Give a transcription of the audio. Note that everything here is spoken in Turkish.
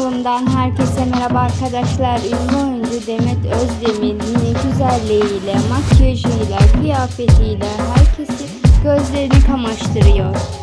kanalımdan herkese merhaba arkadaşlar. Ünlü oyuncu Demet Özdemir yine güzelliğiyle, makyajıyla, kıyafetiyle herkesi gözlerini kamaştırıyor.